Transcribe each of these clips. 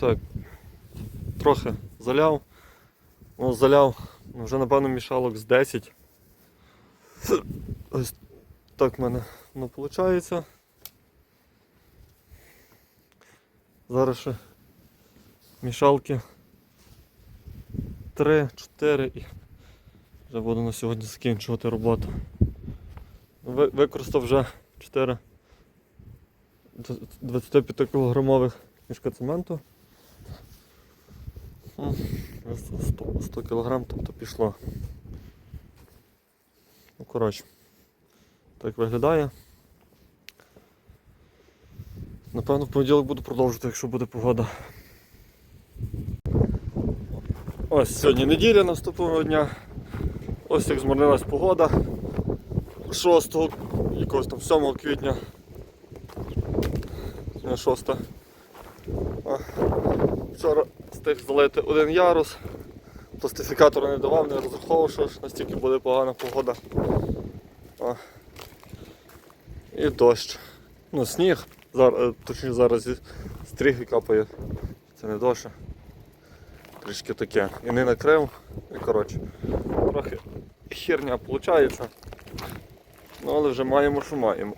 Так, трохи заляв. Ну, заляв ну, вже напевно мішалок з 10. Ось так в мене ну, виходить. Зараз ще мішалки 3, 4 і вже буду на сьогодні закінчувати роботу. Використав вже 4 25 кілограмових мішка цементу. М, 100, 100 кг, тобто пішло. Ну, коротше, так виглядає. Напевно, в понеділок буду продовжувати, якщо буде погода. Ось сьогодні неділя наступного дня. Ось як змарнилась погода. 6 якогось там 7 квітня. 6. А, Вчора встиг залити один ярус. Пластифікатора не давав, не розраховував, що ж настільки буде погана погода. А. І дощ. Ну, сніг. Зараз, точніше зараз зі стріги капає. Це не дощ. Трішки таке. І не накрив. І коротше. Трохи херня виходить. Ну але вже маємо, що маємо.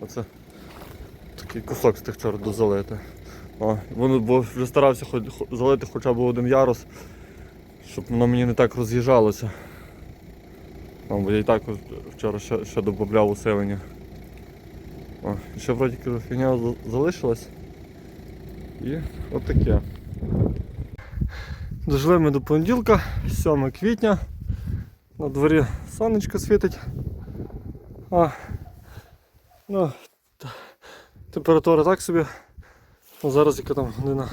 Оце такий кусок з тих вчора дозалити. О, воно, бо вже старався хоч, залити хоча б один ярус, щоб воно мені не так роз'їжджалося. Бо я і так вчора ще, ще додавав усилення. О, ще вроді фігня за- залишилась. І от таке. Дожили ми до понеділка, 7 квітня. На дворі сонечко світить. А, ну, температура так собі. Ну, зараз яка там година.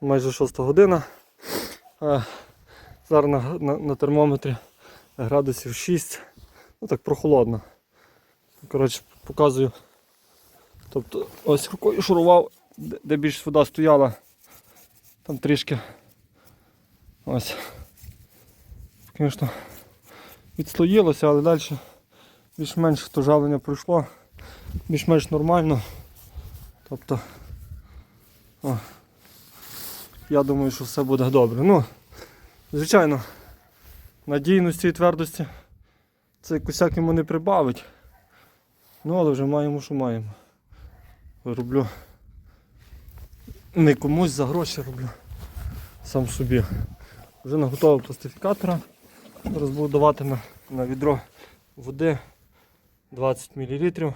Майже 6 година. Зараз на, на, на термометрі градусів 6. Ну так прохолодно. Коротше, показую. Тобто ось рукою шурував, де, де більш вода стояла. Там трішки. Ось. Звісно, відслоїлося, але далі більш-менш то жалення пройшло. Більш-менш нормально. Тобто, о, я думаю, що все буде добре. Ну, звичайно, надійності і твердості цей косяк йому не прибавить. Ну, але вже маємо, що маємо. Роблю не комусь за гроші роблю. Сам собі. Вже наготовив пластифікатора. Зараз буду давати на, на відро води 20 мл.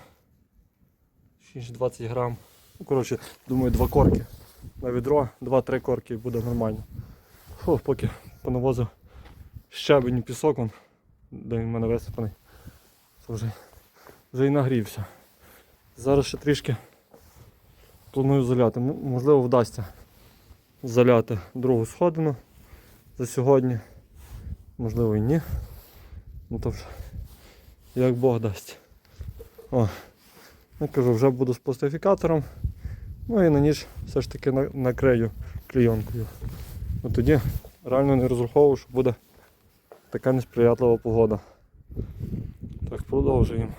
20 грам. Ну, коротше, думаю, два корки на відро, 2-3 корки і буде нормально. Фу, поки понавозив щебень і пісок, он, де він в мене висипаний. Це вже, вже і нагрівся. Зараз ще трішки планую заляти. Можливо, вдасться заляти другу сходину за сьогодні. Можливо і ні. Ну то вже як Бог дасть. О, я кажу, вже буду з пластифікатором. Ну і на ніж все ж таки на- накрию клейонкою. От тоді реально не розраховував, що буде така несприятлива погода. Так, продовжуємо.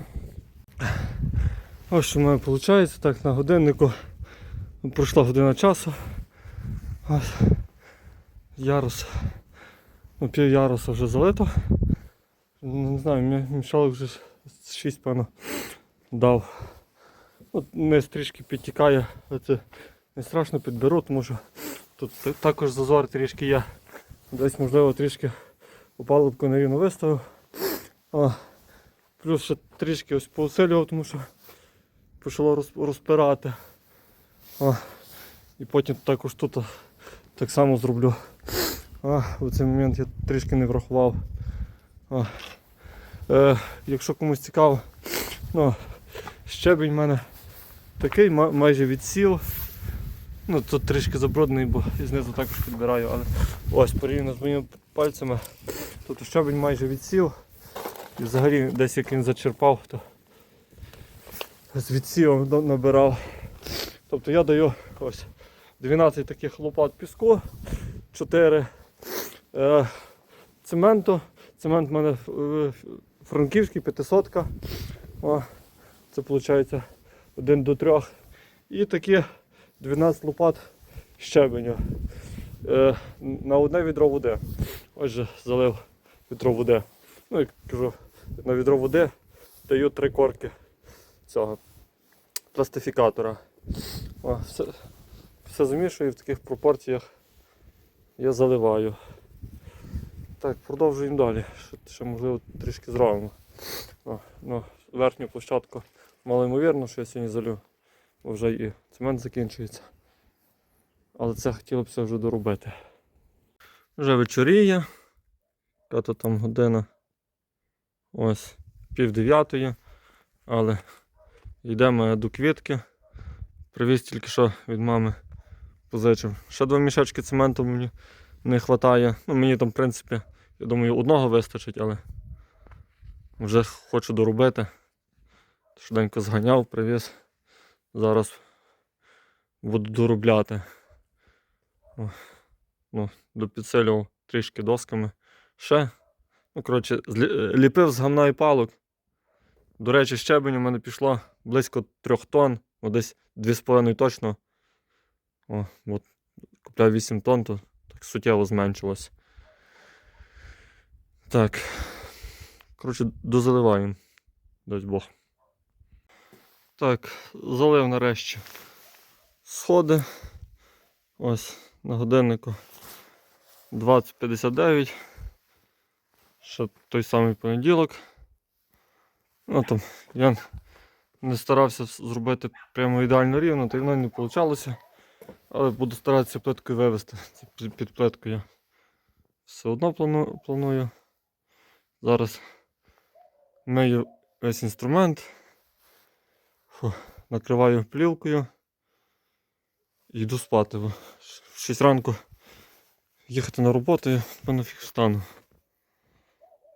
Ось що в мене виходить, так на годиннику пройшла година часу. Ось. Ярус. Ну, пів яруса вже залито. Ну, Не знаю, мішалок вже 6 певно дав. От низ трішки підтікає, це не страшно підберу, тому що тут також зазор трішки є. Десь можливо трішки опалубку нерівно виставив. О, плюс ще трішки ось поусилював, тому що почало розпирати. О, і потім також тут так само зроблю. А, в цей момент я трішки не врахував. А, е, якщо комусь цікаво, ну, щебень в мене такий, майже відсіл. Ну, тут трішки забруднений, бо і знизу також підбираю, але ось порівняно з моїми пальцями. Тут щебень майже відсіл. І взагалі десь як він зачерпав, то з відсілом набирав. Тобто я даю ось 12 таких лопат піску, 4 е, цементу. Цемент в мене е, франківський 500. О, це виходить 1 до 3. І такі 12 лопат щебеню. Е, на одне відро води. Ось же залив відро води. Ну, як кажу, на відро води даю три корки цього пластифікатора. О, все, все замішую в таких пропорціях. Я заливаю. Так, продовжуємо далі. Ще, ще можливо трішки зробимо. О, ну, верхню площадку мало ймовірно, що я сьогодні залю, бо вже і цемент закінчується. Але це хотілося б вже доробити. Вже вечоріє. Яка то там година. Ось пів дев'ятої. Але йдемо до квітки. Привіз тільки що від мами позичив. Ще два мішечки цементу мені не вистачає. Ну, мені там, в принципі, я думаю, одного вистачить, але вже хочу доробити. Швиденько зганяв, привіз. Зараз буду доробляти. О, ну, допідсилював трішки досками. Ще. Ну, коротше, ліпив з гамна і палок. До речі, щебень у мене пішло близько трьох тонн, ну десь 2,5 точно. О, от купляв 8 тонн, то так суттєво зменшилось. Так. Коротше, дозаливаємо. Дасть Бог. Так, залив нарешті. Сходи. Ось на годиннику 20.59. Ще той самий понеділок. Ну там я не старався зробити прямо ідеально рівно, то й воно не вийшло. Але буду старатися плиткою вивести. Під- плиткою. Все одно планую. Зараз мию весь інструмент. Фу, накриваю плівкою. Йду спати. В 6 ранку їхати на роботу, я певно встану.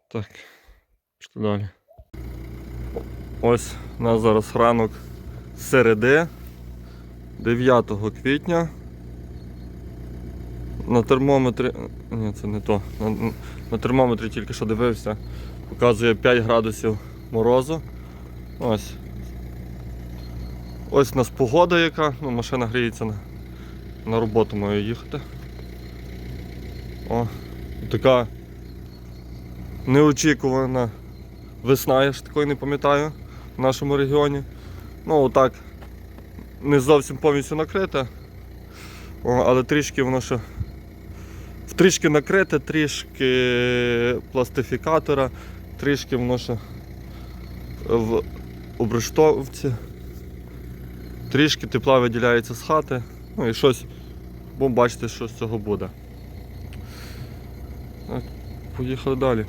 Так, що далі? Ось у нас зараз ранок середи 9 квітня. На термометрі. Ні, це не то. На, на термометрі тільки що дивився. Показує 5 градусів морозу. Ось. Ось у нас погода яка. Ну, машина гріється на, на роботу маю їхати. О, така неочікувана весна, я ж такої не пам'ятаю в нашому регіоні. Ну, отак, не зовсім повністю накрите, О, але трішки воно ще трішки накрите, трішки пластифікатора, трішки воно ще в обрештовці, трішки тепла виділяється з хати, ну і щось, будемо бачити, що з цього буде. Поїхали далі.